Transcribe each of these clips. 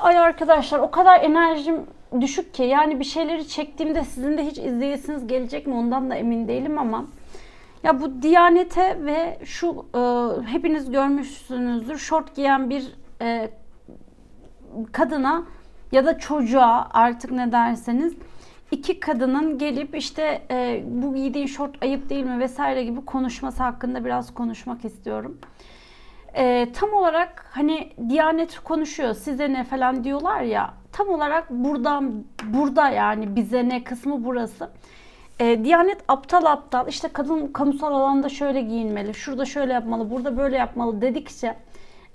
Ay arkadaşlar o kadar enerjim düşük ki yani bir şeyleri çektiğimde sizin de hiç izleyesiniz gelecek mi ondan da emin değilim ama ya bu Diyanete ve şu e, hepiniz görmüşsünüzdür şort giyen bir e, kadına ya da çocuğa artık ne derseniz iki kadının gelip işte e, bu giydiğin şort ayıp değil mi vesaire gibi konuşması hakkında biraz konuşmak istiyorum. E, tam olarak hani Diyanet konuşuyor size ne falan diyorlar ya tam olarak buradan burada yani bize ne kısmı burası. E, Diyanet aptal aptal işte kadın kamusal alanda şöyle giyinmeli, şurada şöyle yapmalı, burada böyle yapmalı dedikçe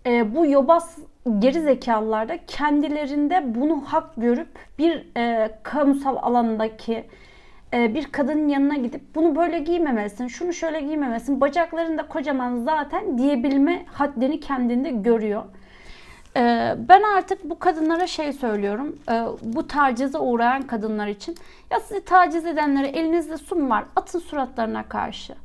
e, bu yobaz geri zekalılar da kendilerinde bunu hak görüp bir e, kamusal alandaki bir kadının yanına gidip bunu böyle giymemelisin, şunu şöyle giymemelisin, bacakların da kocaman zaten diyebilme haddini kendinde görüyor. E, ben artık bu kadınlara şey söylüyorum, e, bu tacize uğrayan kadınlar için. Ya sizi taciz edenlere elinizde su var, atın suratlarına karşı.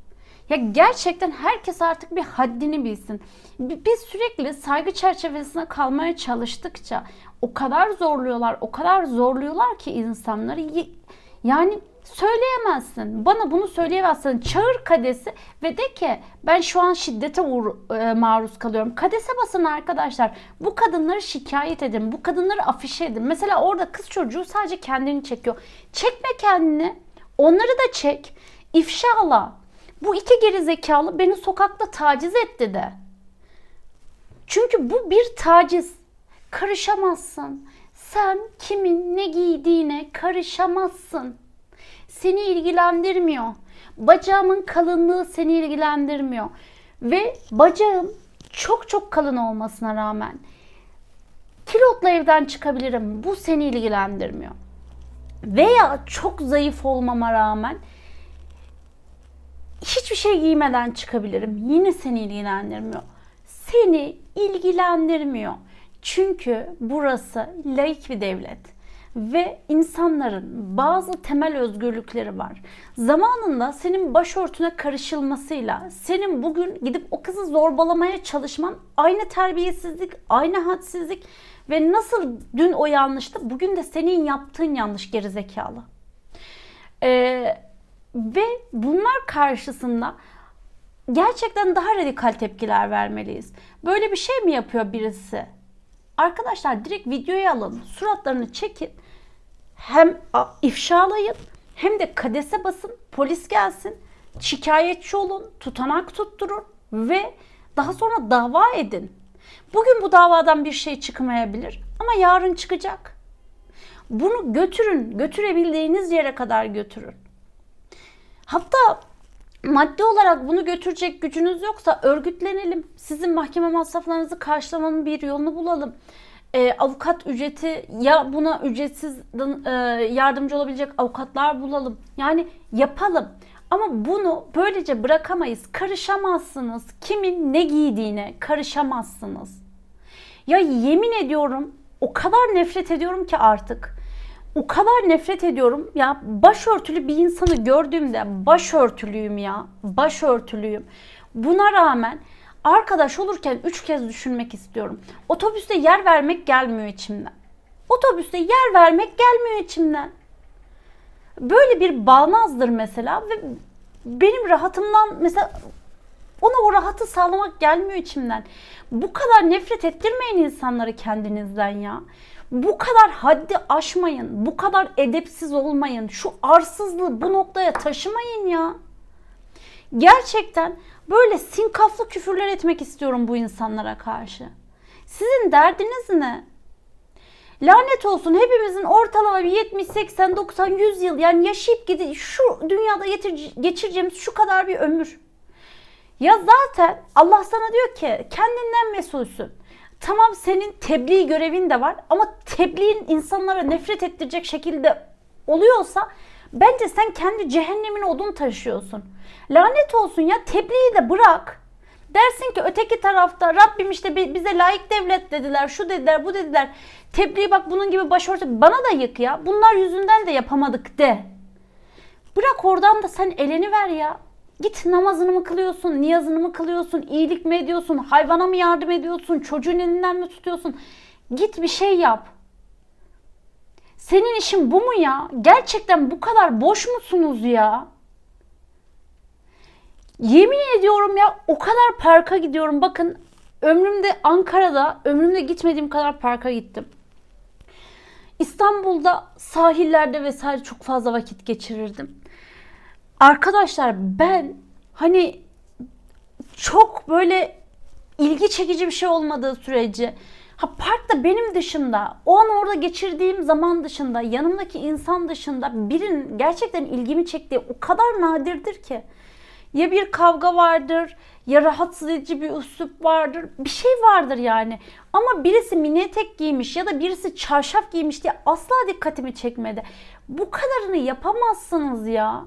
Ya gerçekten herkes artık bir haddini bilsin. Biz sürekli saygı çerçevesine kalmaya çalıştıkça o kadar zorluyorlar, o kadar zorluyorlar ki insanları. Yani söyleyemezsin. Bana bunu söyleyemezsin. Çağır kadesi ve de ki ben şu an şiddete uğra- e, maruz kalıyorum. Kadese basın arkadaşlar. Bu kadınları şikayet edin. Bu kadınları afişe edin. Mesela orada kız çocuğu sadece kendini çekiyor. Çekme kendini. Onları da çek. İfşala. Bu iki geri zekalı beni sokakta taciz etti de. Çünkü bu bir taciz. Karışamazsın. Sen kimin ne giydiğine karışamazsın. Seni ilgilendirmiyor. Bacağımın kalınlığı seni ilgilendirmiyor. Ve bacağım çok çok kalın olmasına rağmen kilotla evden çıkabilirim. Bu seni ilgilendirmiyor. Veya çok zayıf olmama rağmen hiçbir şey giymeden çıkabilirim. Yine seni ilgilendirmiyor. Seni ilgilendirmiyor. Çünkü burası laik bir devlet ve insanların bazı temel özgürlükleri var. Zamanında senin başörtüne karışılmasıyla senin bugün gidip o kızı zorbalamaya çalışman aynı terbiyesizlik, aynı hadsizlik ve nasıl dün o yanlıştı bugün de senin yaptığın yanlış gerizekalı. Ee, ve bunlar karşısında gerçekten daha radikal tepkiler vermeliyiz. Böyle bir şey mi yapıyor birisi? Arkadaşlar direkt videoya alın, suratlarını çekin. Hem ifşalayın hem de kadese basın, polis gelsin, şikayetçi olun, tutanak tutturun ve daha sonra dava edin. Bugün bu davadan bir şey çıkmayabilir ama yarın çıkacak. Bunu götürün, götürebildiğiniz yere kadar götürün. Hatta maddi olarak bunu götürecek gücünüz yoksa örgütlenelim. Sizin mahkeme masraflarınızı karşılamanın bir yolunu bulalım. E, avukat ücreti ya buna ücretsiz e, yardımcı olabilecek avukatlar bulalım. Yani yapalım. Ama bunu böylece bırakamayız. Karışamazsınız. Kimin ne giydiğine karışamazsınız. Ya yemin ediyorum o kadar nefret ediyorum ki artık o kadar nefret ediyorum. Ya başörtülü bir insanı gördüğümde başörtülüyüm ya. Başörtülüyüm. Buna rağmen arkadaş olurken üç kez düşünmek istiyorum. Otobüste yer vermek gelmiyor içimden. Otobüste yer vermek gelmiyor içimden. Böyle bir bağnazdır mesela ve benim rahatımdan mesela ona o rahatı sağlamak gelmiyor içimden. Bu kadar nefret ettirmeyin insanları kendinizden ya. Bu kadar haddi aşmayın. Bu kadar edepsiz olmayın. Şu arsızlığı bu noktaya taşımayın ya. Gerçekten böyle sinkaflı küfürler etmek istiyorum bu insanlara karşı. Sizin derdiniz ne? Lanet olsun hepimizin ortalama bir 70, 80, 90, 100 yıl yani yaşayıp gidi şu dünyada geçireceğimiz şu kadar bir ömür. Ya zaten Allah sana diyor ki kendinden mesulsün. Tamam senin tebliğ görevin de var ama tebliğin insanlara nefret ettirecek şekilde oluyorsa bence sen kendi cehennemin odun taşıyorsun. Lanet olsun ya tebliği de bırak. Dersin ki öteki tarafta Rabbim işte bize layık devlet dediler, şu dediler, bu dediler. Tebliğ bak bunun gibi başörtü bana da yık ya. Bunlar yüzünden de yapamadık de. Bırak oradan da sen eleni ver ya. Git namazını mı kılıyorsun, niyazını mı kılıyorsun, iyilik mi ediyorsun, hayvana mı yardım ediyorsun, çocuğun elinden mi tutuyorsun? Git bir şey yap. Senin işin bu mu ya? Gerçekten bu kadar boş musunuz ya? Yemin ediyorum ya o kadar parka gidiyorum. Bakın ömrümde Ankara'da ömrümde gitmediğim kadar parka gittim. İstanbul'da sahillerde vesaire çok fazla vakit geçirirdim. Arkadaşlar ben hani çok böyle ilgi çekici bir şey olmadığı sürece ha parkta benim dışında o an orada geçirdiğim zaman dışında yanımdaki insan dışında birinin gerçekten ilgimi çektiği o kadar nadirdir ki. Ya bir kavga vardır ya rahatsız edici bir üslup vardır bir şey vardır yani. Ama birisi mini etek giymiş ya da birisi çarşaf giymiş diye asla dikkatimi çekmedi. Bu kadarını yapamazsınız ya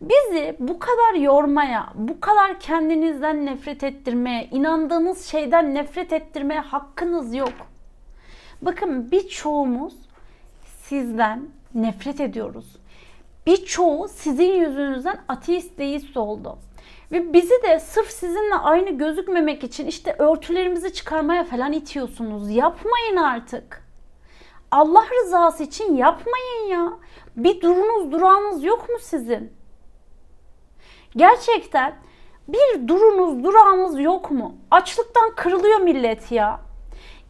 Bizi bu kadar yormaya, bu kadar kendinizden nefret ettirmeye, inandığınız şeyden nefret ettirmeye hakkınız yok. Bakın birçoğumuz sizden nefret ediyoruz. Birçoğu sizin yüzünüzden ateist deist oldu. Ve bizi de sırf sizinle aynı gözükmemek için işte örtülerimizi çıkarmaya falan itiyorsunuz. Yapmayın artık. Allah rızası için yapmayın ya. Bir durunuz durağınız yok mu sizin? Gerçekten bir durunuz durağınız yok mu? Açlıktan kırılıyor millet ya.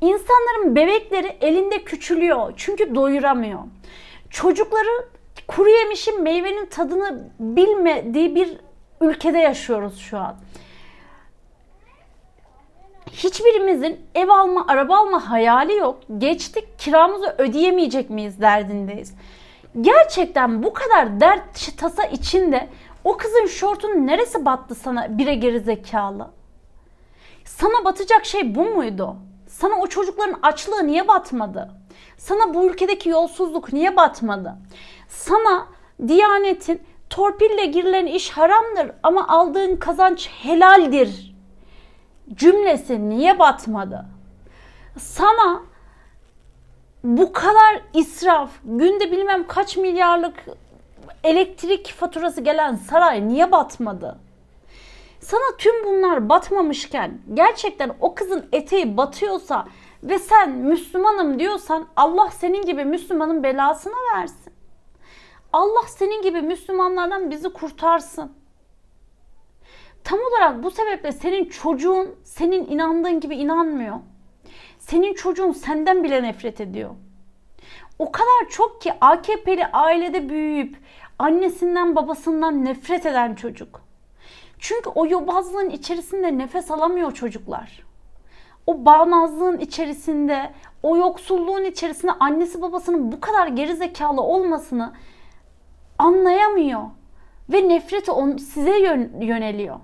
İnsanların bebekleri elinde küçülüyor çünkü doyuramıyor. Çocukları kuru yemişin meyvenin tadını bilmediği bir ülkede yaşıyoruz şu an. Hiçbirimizin ev alma, araba alma hayali yok. Geçtik kiramızı ödeyemeyecek miyiz derdindeyiz. Gerçekten bu kadar dert tasa içinde o kızın şortunun neresi battı sana bire geri zekalı? Sana batacak şey bu muydu? Sana o çocukların açlığı niye batmadı? Sana bu ülkedeki yolsuzluk niye batmadı? Sana Diyanetin torpille girilen iş haramdır ama aldığın kazanç helaldir cümlesi niye batmadı? Sana bu kadar israf, günde bilmem kaç milyarlık elektrik faturası gelen saray niye batmadı? Sana tüm bunlar batmamışken gerçekten o kızın eteği batıyorsa ve sen Müslümanım diyorsan Allah senin gibi Müslümanın belasını versin. Allah senin gibi Müslümanlardan bizi kurtarsın. Tam olarak bu sebeple senin çocuğun senin inandığın gibi inanmıyor. Senin çocuğun senden bile nefret ediyor. O kadar çok ki AKP'li ailede büyüyüp annesinden babasından nefret eden çocuk. Çünkü o yobazlığın içerisinde nefes alamıyor çocuklar. O bağnazlığın içerisinde, o yoksulluğun içerisinde annesi babasının bu kadar gerizekalı olmasını anlayamıyor. Ve nefreti on, size yöneliyor.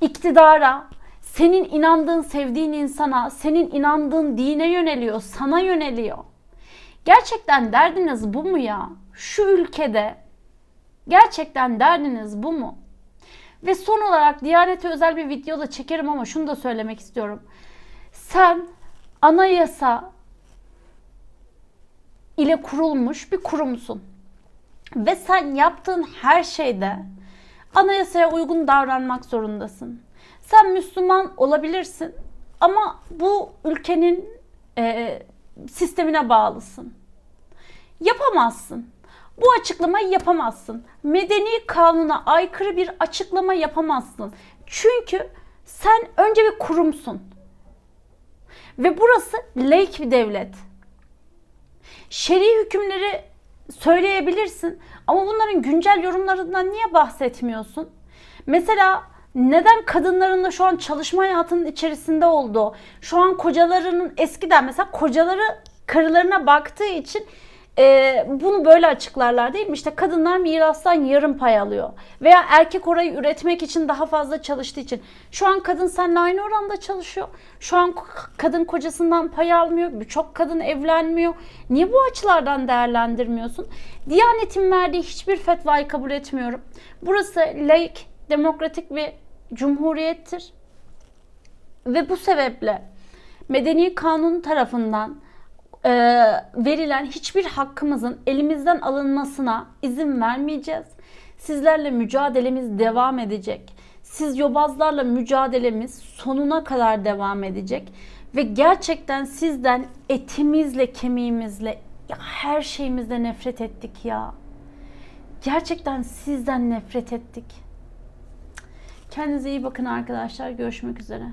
İktidara, senin inandığın, sevdiğin insana, senin inandığın dine yöneliyor, sana yöneliyor. Gerçekten derdiniz bu mu ya? Şu ülkede gerçekten derdiniz bu mu? Ve son olarak Diyanet'e özel bir video da çekerim ama şunu da söylemek istiyorum. Sen anayasa ile kurulmuş bir kurumsun. Ve sen yaptığın her şeyde anayasaya uygun davranmak zorundasın. Sen Müslüman olabilirsin ama bu ülkenin e, sistemine bağlısın. Yapamazsın. Bu açıklamayı yapamazsın. Medeni kanuna aykırı bir açıklama yapamazsın. Çünkü sen önce bir kurumsun. Ve burası laik bir devlet. Şer'i hükümleri söyleyebilirsin ama bunların güncel yorumlarından niye bahsetmiyorsun? Mesela neden kadınların da şu an çalışma hayatının içerisinde olduğu, şu an kocalarının eskiden mesela kocaları karılarına baktığı için e, bunu böyle açıklarlar değil mi? İşte kadınlar mirastan yarım pay alıyor. Veya erkek orayı üretmek için daha fazla çalıştığı için. Şu an kadın seninle aynı oranda çalışıyor. Şu an kadın kocasından pay almıyor. Birçok kadın evlenmiyor. Niye bu açılardan değerlendirmiyorsun? Diyanetin verdiği hiçbir fetvayı kabul etmiyorum. Burası laik, demokratik bir cumhuriyettir. Ve bu sebeple medeni kanun tarafından e, verilen hiçbir hakkımızın elimizden alınmasına izin vermeyeceğiz. Sizlerle mücadelemiz devam edecek. Siz yobazlarla mücadelemiz sonuna kadar devam edecek. Ve gerçekten sizden etimizle, kemiğimizle, her şeyimizle nefret ettik ya. Gerçekten sizden nefret ettik. Kendinize iyi bakın arkadaşlar. Görüşmek üzere.